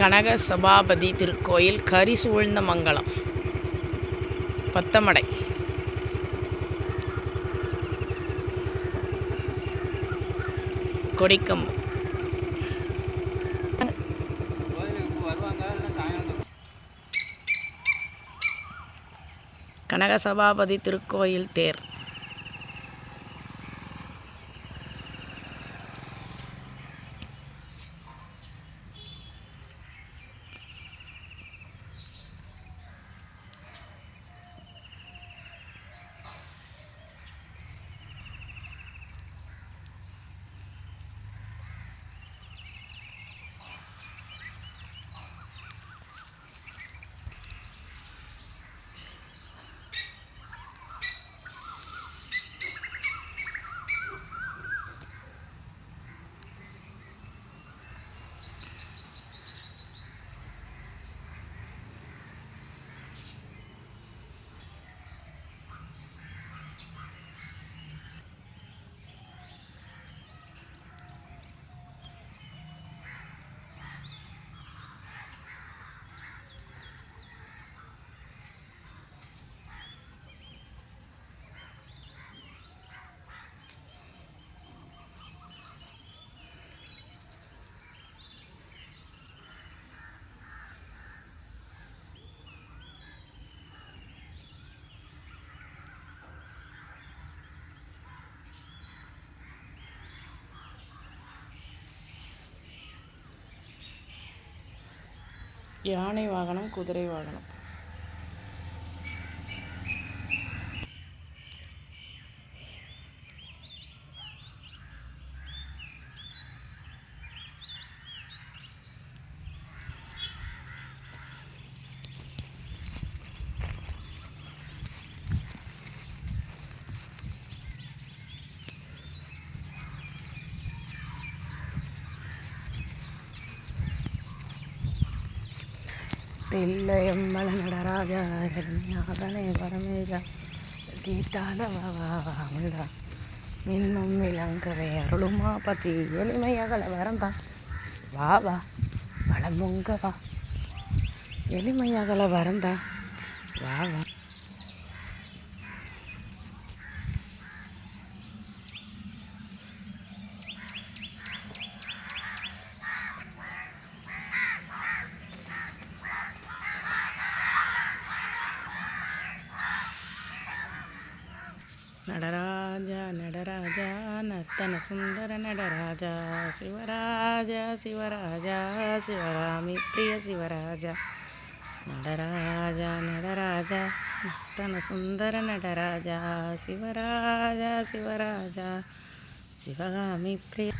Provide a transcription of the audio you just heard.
கனக சபாபதி திருக்கோயில் கரி சூழ்ந்த மங்கலம். பத்தமடை. கொடிக்கம் கனக சபாபதி திருக்கோயில் தேர். யானை வாகனம் குதிரை வாகனம். தில்லையம்மல நடராஜ ஞாதனே பரமேஜ கீட்டாலவாமிழா மின்னும் இளங்கரை அருளுமா பத்தி எளிமையகல வரந்தான் வா வா வளமுங்க வா எளிமையகல வரந்தான் வா வா. నడరాజా నడరాజా నర్తన సుందర నడరాజా శివరాజా శివరాజా శివరామి ప్రియ శివరాజా. నడరాజా నడరాజా నర్తన సుందర నడరాజా శివరాజా శివరాజా శివగామి ప్రియ